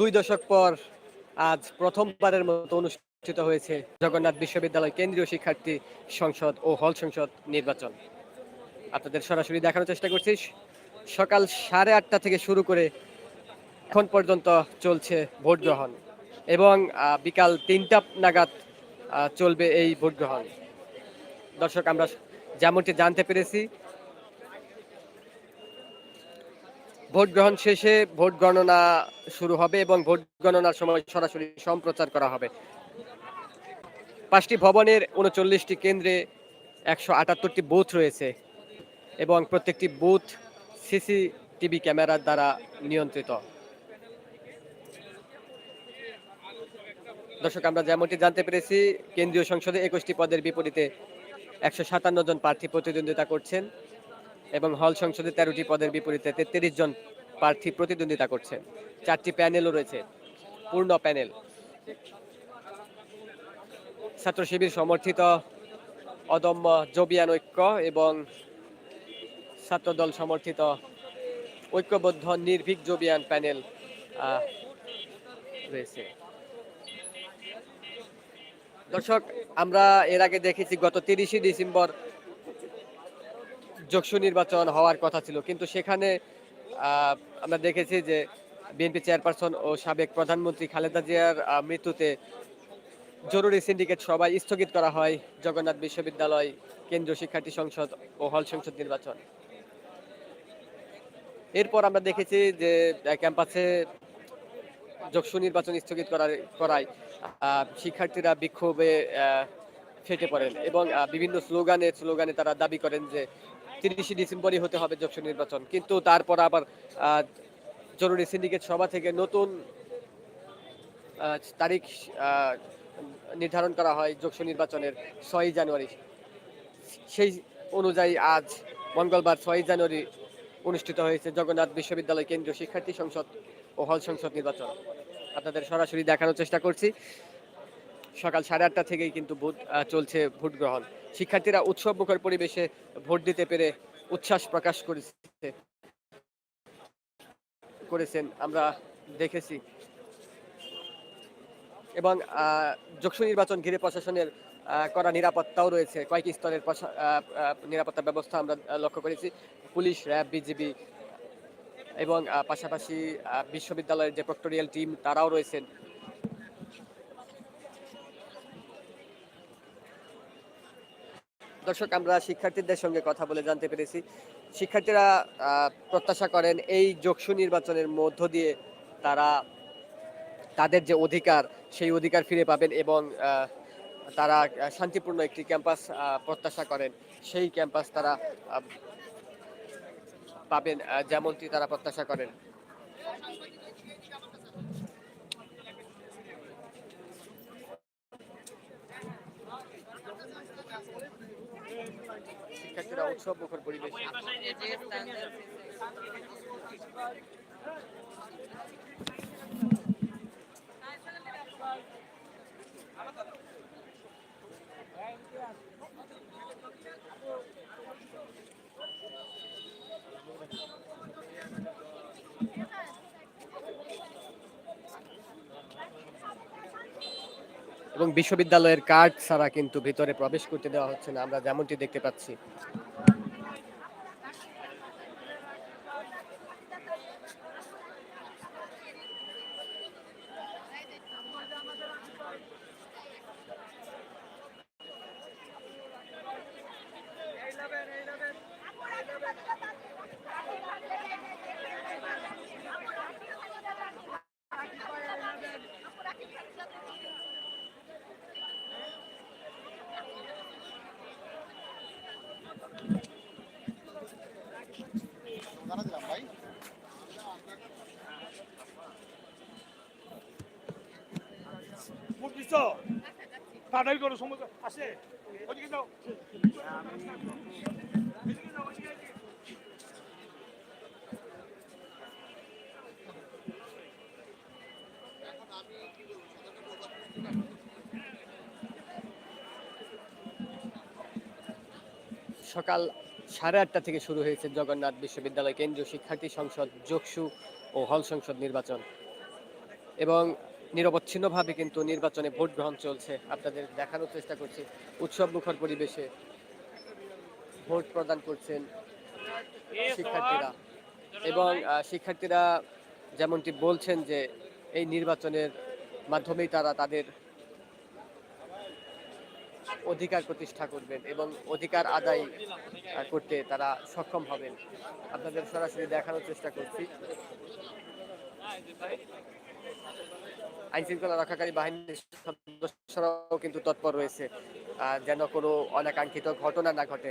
দুই দশক পর আজ প্রথমবারের মতো অনুষ্ঠিত হয়েছে জগন্নাথ বিশ্ববিদ্যালয় কেন্দ্রীয় শিক্ষার্থী সংসদ ও হল সংসদ নির্বাচন। আপনাদের সরাসরি দেখানোর চেষ্টা করছি। সকাল সাড়ে আটটা থেকে শুরু করে এখন পর্যন্ত চলছে ভোট গ্রহণ এবং বিকাল তিনটা নাগাদ চলবে এই ভোট গ্রহণ। দর্শক, আমরা যেমনটি জানতে পেরেছি ভোট গ্রহণ শেষে ভোট গণনা শুরু হবে এবং ভোট গণনার সময় সরাসরি সম্প্রচার করা হবে। পাঁচটি ভবনের উনচল্লিশটি কেন্দ্রে একশো আটাত্তরটি বুথ রয়েছে এবং প্রত্যেকটি বুথ সিসিটিভি ক্যামেরার দ্বারা নিয়ন্ত্রিত। দর্শক, আমরা যেমনটি জানতে পেরেছি, কেন্দ্রীয় সংসদে একুশটি পদের বিপরীতে একশো সাতান্ন জন প্রার্থী প্রতিদ্বন্দ্বিতা করছেন। এবং হল সংসদে তেরোটি পদের বিপরীতে তেত্রিশ জন প্রার্থী প্রতিদ্বন্দ্বিতা করছেন চারটি প্যানেলও রয়েছে, পূর্ণ প্যানেল। ছাত্র শিবির সমর্থিত অদম্য জবিয়ান ঐক্য এবং ছাত্রদল সমর্থিত ঐক্যবদ্ধ নির্ভীক জবিয়ান প্যানেল রয়েছে। দর্শক, আমরা এর আগে দেখেছি গত তিরিশে ডিসেম্বর যোগসু নির্বাচন হওয়ার কথা ছিল। কিন্তু সেখানে আমরা দেখেছি যে বিএনপি চেয়ারপারসন ও সাবেক প্রধানমন্ত্রী খালেদা জিয়ার মৃত্যুতে জরুরি সিন্ডিকেট সভায় স্থগিত করা হয় জগন্নাথ বিশ্ববিদ্যালয়, কেন্দ্রীয় শিক্ষার্থী সংসদ ও হল সংসদ নির্বাচন। এরপর আমরা দেখেছি যে ক্যাম্পাসে যোগসু নির্বাচন স্থগিত করার, করায় শিক্ষার্থীরা বিক্ষোভে ফেটে পড়েন এবং বিভিন্ন স্লোগানে স্লোগানে তারা দাবি করেন যে তিরিশে ডিসেম্বরই হতে হবে যোগসু নির্বাচন। কিন্তু তারপর আবার জরুরি সিন্ডিকেট সভা থেকে নতুন তারিখ নির্ধারণ করা হয় যোগসু নির্বাচনের ছয়ই জানুয়ারি। সেই অনুযায়ী আজ মঙ্গলবার ছয়ই জানুয়ারি অনুষ্ঠিত হয়েছে জগন্নাথ বিশ্ববিদ্যালয় কেন্দ্রীয় শিক্ষার্থী সংসদ ও হল সংসদ নির্বাচন। আপনাদের সরাসরি দেখানোর চেষ্টা করছি। সকাল সাড়ে আটটা থেকেই কিন্তু ভোট চলছে ভোট গ্রহণ। শিক্ষার্থীরা উৎসব মুখর পরিবেশে ভোট দিতে পেরে উচ্ছ্বাস প্রকাশ করেছে, করেছেন। আমরা দেখেছি। এবং যোগসু নির্বাচন ঘিরে প্রশাসনের কড়া নিরাপত্তাও রয়েছে। কয়েক স্তরের নিরাপত্তা ব্যবস্থা আমরা লক্ষ্য করেছি। পুলিশ, র্যাব, বিজিবি এবং পাশাপাশি বিশ্ববিদ্যালয়ের যে প্রক্টোরিয়াল টিম, তারাও রয়েছেন। দর্শক, আমরা শিক্ষার্থীদের সঙ্গে কথা বলে জানতে পেরেছি। শিক্ষার্থীরা প্রত্যাশা করেন এই যোগসু নির্বাচনের মধ্য দিয়ে তারা তাদের যে অধিকার, সেই অধিকার ফিরে পাবেন এবং তারা শান্তিপূর্ণ একটি ক্যাম্পাস প্রত্যাশা করেন। সেই ক্যাম্পাস তারা পাবেন যেমনটি তারা প্রত্যাশা করেন। শিক্ষার্থীরা উৎসব মুখর পরিবেশ। এবং বিশ্ববিদ্যালয়ের কার্ড ছাড়া কিন্তু ভিতরে প্রবেশ করতে দেওয়া হচ্ছে না। আমরা যেমনটি দেখতে পাচ্ছি। তাড়াতাড়ি করো সমস্যা ওদিকে যাও। সকাল সাড়ে আটটা থেকে শুরু হয়েছে জগন্নাথ বিশ্ববিদ্যালয় কেন্দ্রীয় শিক্ষার্থী সংসদ, যোগসু ও হল সংসদ নির্বাচন এবং নিরবচ্ছিন্নভাবে কিন্তু নির্বাচনে ভোট গ্রহণ চলছে। আপনাদের দেখানোর চেষ্টা করছি। উৎসব মুখর পরিবেশে ভোট প্রদান করছেন শিক্ষার্থীরা। এবং শিক্ষার্থীরা যেমনটি বলছেন যে এই নির্বাচনের মাধ্যমেই তারা তাদের অধিকার প্রতিষ্ঠা করবেন এবং অধিকার আদায় করতে তারা সক্ষম হবেন। আপনাদের সরাসরি দেখানোর চেষ্টা করছি। আইন শৃঙ্খলা রক্ষাকারী বাহিনীর সদস্যরাও কিন্তু তৎপর রয়েছে যেন কোনো অনাকাঙ্ক্ষিত ঘটনা না ঘটে।